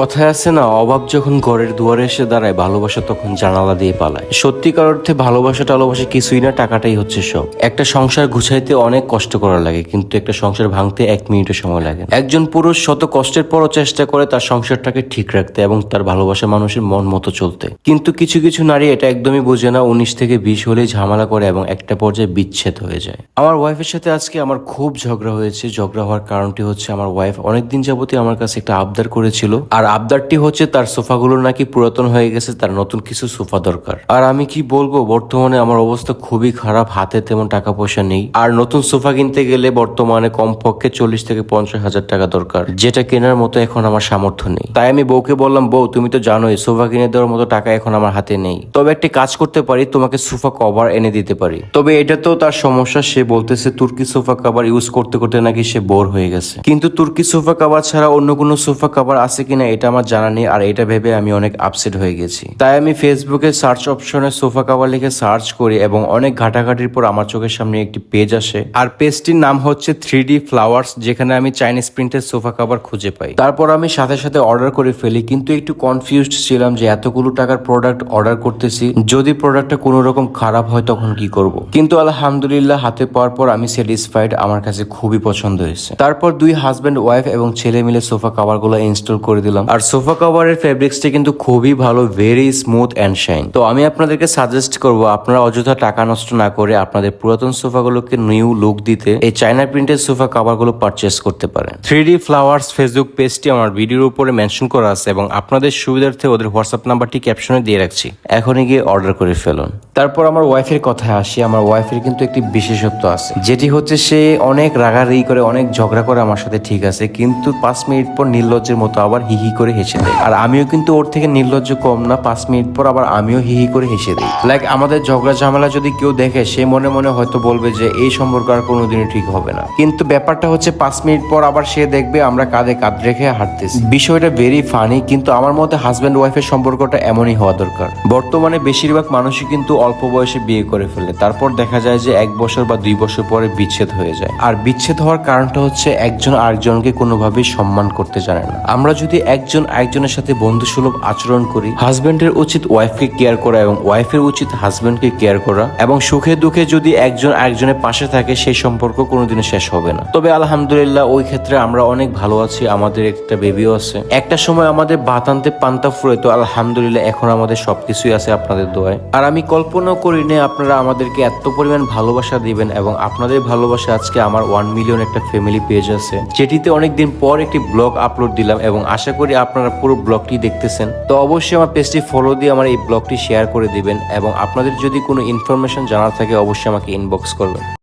কথায় আছে না, অভাব যখন ঘরের দুয়ারে এসে দাঁড়ায়, ভালোবাসা তখন জানালা দিয়ে পালায়। সত্যিকার অর্থে ভালোবাসা টালোবাসা কিছুই না, টাকাটাই হচ্ছে সব। একটা সংসার গুছাইতে অনেক কষ্ট করা লাগে, কিন্তু একটা সংসার ভাঙতে এক মিনিটের সময় লাগে একজন পুরুষ শত কষ্টের পরও চেষ্টা করে তার সংসারটাকে ঠিক রাখতে এবং তার ভালোবাসা মানুষের মন মতো চলতে। কিন্তু কিছু কিছু নারী এটা একদমই বোঝে না, উনিশ থেকে বিশ হলেই ঝামেলা করে এবং একটা পর্যায়ে বিচ্ছেদ হয়ে যায়। আমার ওয়াইফের সাথে আজকে আমার খুব ঝগড়া হয়েছে। ঝগড়া হওয়ার কারণটি হচ্ছে, আমার ওয়াইফ অনেকদিন যাবতই আমার কাছে একটা আবদার করেছিল। আর আবদারটি হচ্ছে তার সোফাগুলো নাকি পুরাতন হয়ে গেছে, তার নতুন কিছু সোফা দরকার। আর আমি কি বলব, বর্তমানে আমার অবস্থা খুবই খারাপ, হাতে তেমন টাকা পয়সা নেই। আর নতুন সোফা কিনতে গেলে বর্তমানে কমপক্ষে চল্লিশ থেকে পঞ্চাশ হাজার টাকা দরকার, যেটা কেনার মতো এখন আমার সামর্থ্য নেই। তাই আমি বউকে বললাম, বউ, তুমি তো জানোই, সোফা কিনে দেওয়ার মতো টাকা এখন আমার হাতে নেই। তবে একটি কাজ করতে পারি, তোমাকে সোফা কভার এনে দিতে পারি। তবে এটা তো তার সমস্যা, সে বলতেছে, তুর্কি সোফা কভার ইউজ করতে করতে নাকি সে বোর হয়ে গেছে। কিন্তু তুর্কি সোফা কভার ছাড়া অন্য কোনো সোফা কভার আছে কিনা এটা আমার জানা নেই, আর এটা ভেবে আমি অনেক আপসেট হয়ে গেছি। তাই আমি ফেসবুকে সার্চ অপশনে সোফা কাভার লিখে সার্চ করি এবং অনেক ঘাটাঘাটির পর আমার চোখের সামনে একটি পেজ আসে। আর পেজটির নাম হচ্ছে থ্রি ডি ফ্লাওয়ার্স যেখানে আমি চাইনিজ প্রিন্টের সোফা কাভার খুঁজে পাই। তারপর আমি সাথে সাথে অর্ডার করে ফেলি, কিন্তু একটু কনফিউজড ছিলাম যে এতগুলো টাকার প্রোডাক্ট অর্ডার করতেছি, যদি প্রোডাক্টটা কোনো রকম খারাপ হয় তখন কি করব? কিন্তু আলহামদুলিল্লাহ হাতে পাওয়ার পর আমি স্যাটিসফাইড আমার কাছে খুবই পছন্দ হয়েছে। তারপর দুই হাজব্যান্ড ওয়াইফ এবং ছেলে মিলে সোফা কভারগুলো ইনস্টল করে দিলাম। আর সোফা কভারের ফেব্রিক্সটা কিন্তু খুবই ভালো ভেরি স্মুথ অ্যান্ড শাইন তো আমি আপনাদেরকে সাজেস্ট করব, আপনারা অযথা টাকা নষ্ট না করে আপনাদের পুরাতন সোফাগুলোকে নিউ লুক দিতে এই চায়না প্রিন্টের সোফা কভারগুলো পারচেস করতে পারেন। থ্রি ডি ফ্লাওয়ার্স ফেসবুক পেজটি আমার ভিডিওর উপরে মেনশন করা আছে এবং আপনাদের সুবিধার্থে ওদের হোয়াটসঅ্যাপ নাম্বারটি ক্যাপশনে দিয়ে রাখছি। এখনই গিয়ে অর্ডার করে ফেলুন। তারপর আমার ওয়াইফের কথায় আসি, আমার ওয়াইফের কিন্তু একটি বিশেষত্ব আছে, যেটি হচ্ছে সে অনেক রাগারাগি করে, অনেক ঝগড়া করে আমার সাথে ঠিক আছে, কিন্তু পাঁচ মিনিট পর নির্লজ্জের মতো আবার হিহি করে হেসে দেয়। আর আমিও কিন্তু ওর থেকে নির্লজ্জ কম না, পাঁচ মিনিট পর আবার আমিও হিহি করে হেসে দিই। লাইক আমাদের ঝগড়া ঝামেলা যদি কেউ দেখে, সে মনে মনে হয়তো বলবে যে, এই সম্পর্ক আর কোনোদিনই ঠিক হবে না। কিন্তু ব্যাপারটা হচ্ছে, পাঁচ মিনিট পর আবার সে দেখবে, আমরা কাঁধে কাঁধ রেখে হাঁটতেছি। বিষয়টা ভেরি ফানি কিন্তু আমার মতে হাজব্যান্ড ওয়াইফের সম্পর্কটা এমনই হওয়া দরকার। বর্তমানে বেশিরভাগ মানুষই কিন্তু অল্প বয়সে বিয়ে করে ফেলে। তারপর দেখা যায় যে, এক বছর বা দুই বছর পরে বিচ্ছেদ হয়ে যায়। আর বিচ্ছেদ হওয়ার কারণটা হচ্ছে, একজন আরেকজনকে কোনোভাবেই সম্মান করতে জানে না। আমরা যদি একজন একজনের সাথে বন্ধুসুলভ আচরণ করি। হাজবেন্ডের উচিত ওয়াইফকে কেয়ার করা এবং ওয়াইফের উচিত হাজবেন্ডকে কেয়ার করা এবং সুখে দুঃখে যদি একজন আরেকজনের পাশে থাকে, সেই সম্পর্ক কোনোদিনও শেষ হবে না। তবে আলহামদুলিল্লাহ, ওই ক্ষেত্রে আমরা অনেক ভালো আছি, আমাদের একটা বেবিও আছে। একটা সময় আমাদের বাতান্তে পান্তা ফুরে তো আলহামদুলিল্লাহ এখন আমাদের সবকিছুই আছে আপনাদের দোয়ায়। আর আমি কল্পনাও করি না, আপনারা আমাদেরকে এত পরিমাণ ভালোবাসা দিবেন এবং আপনাদের ভালোবাসা আজকে আমার ওয়ান মিলিয়ন একটা ফ্যামিলি পেজ আছে, যেটিতে অনেকদিন পর একটি ব্লগ আপলোড দিলাম এবং আশা করি আপনারা পুরো ব্লগটি দেখতেছেন, তো অবশ্যই আমার পেজটি ফলো দিয়ে আমার এই ব্লগটি শেয়ার করে দিবেন এবং আপনাদের যদি কোনো ইনফরমেশন জানার থাকে, অবশ্যই আমাকে ইনবক্স করবেন।